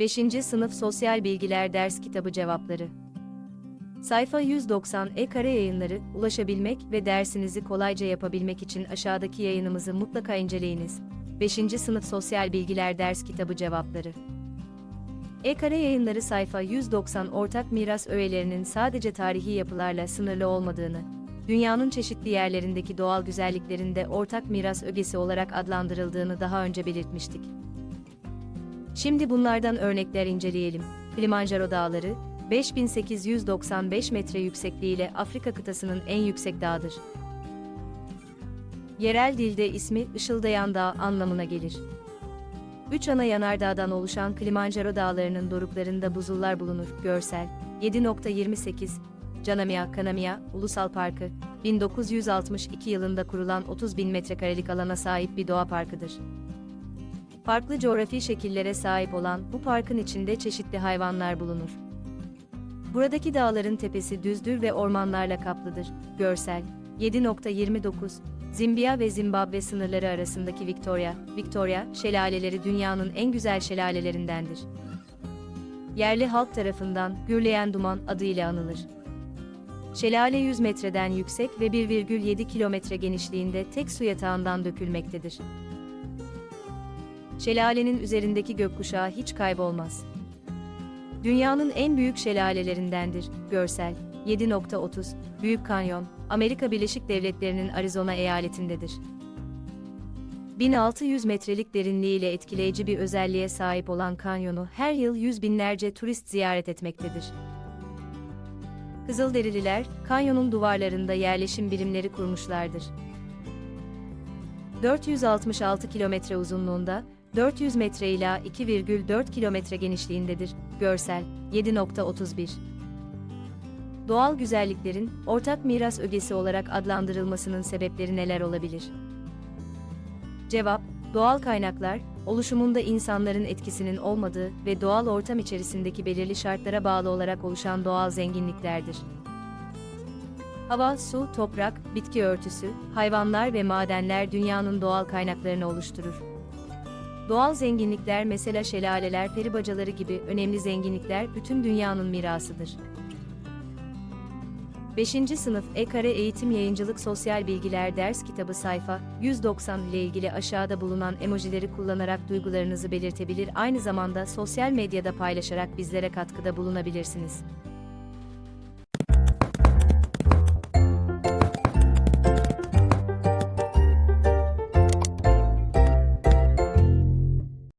5. Sınıf Sosyal Bilgiler Ders Kitabı Cevapları Sayfa 190 E-Kare Yayınları, ulaşabilmek ve dersinizi kolayca yapabilmek için aşağıdaki yayınımızı mutlaka inceleyiniz. 5. Sınıf Sosyal Bilgiler Ders Kitabı Cevapları E-Kare Yayınları sayfa 190 ortak miras öğelerinin sadece tarihi yapılarla sınırlı olmadığını, dünyanın çeşitli yerlerindeki doğal güzelliklerin de ortak miras ögesi olarak adlandırıldığını daha önce belirtmiştik. Şimdi bunlardan örnekler inceleyelim. Kilimanjaro Dağları, 5895 metre yüksekliğiyle Afrika kıtasının en yüksek dağıdır. Yerel dilde ismi ışıldayan dağ anlamına gelir. Üç ana yanardağdan oluşan Kilimanjaro dağlarının doruklarında buzullar bulunur. Görsel 7.28 Canamia Kanamia Ulusal Parkı 1962 yılında kurulan 30 bin metrekarelik alana sahip bir doğa parkıdır. Farklı coğrafi şekillere sahip olan bu parkın içinde çeşitli hayvanlar bulunur. Buradaki dağların tepesi düzdür ve ormanlarla kaplıdır. Görsel 7.29 Zimbiya ve Zimbabwe sınırları arasındaki Victoria, Victoria şelaleleri dünyanın en güzel şelalelerindendir. Yerli halk tarafından Gürleyen Duman adıyla anılır. Şelale 100 metreden yüksek ve 1,7 kilometre genişliğinde tek su yatağından dökülmektedir. Şelalenin üzerindeki gökkuşağı hiç kaybolmaz. Dünyanın en büyük şelalelerindendir. Görsel 7.30 Büyük Kanyon, Amerika Birleşik Devletleri'nin Arizona eyaletindedir. 1600 metrelik derinliğiyle etkileyici bir özelliğe sahip olan kanyonu her yıl yüz binlerce turist ziyaret etmektedir. Kızılderililer, kanyonun duvarlarında yerleşim birimleri kurmuşlardır. 466 kilometre uzunluğunda, 400 metre ila 2,4 kilometre genişliğindedir. Görsel 7.31 Doğal güzelliklerin ortak miras ögesi olarak adlandırılmasının sebepleri neler olabilir? Cevap: Doğal kaynaklar, oluşumunda insanların etkisinin olmadığı ve doğal ortam içerisindeki belirli şartlara bağlı olarak oluşan doğal zenginliklerdir. Hava, su, toprak, bitki örtüsü, hayvanlar ve madenler dünyanın doğal kaynaklarını oluşturur. Doğal zenginlikler mesela şelaleler, peri bacaları gibi önemli zenginlikler bütün dünyanın mirasıdır. 5. Sınıf E-Kare Eğitim Yayıncılık Sosyal Bilgiler Ders Kitabı sayfa 190 ile ilgili aşağıda bulunan emojileri kullanarak duygularınızı belirtebilir aynı zamanda sosyal medyada paylaşarak bizlere katkıda bulunabilirsiniz.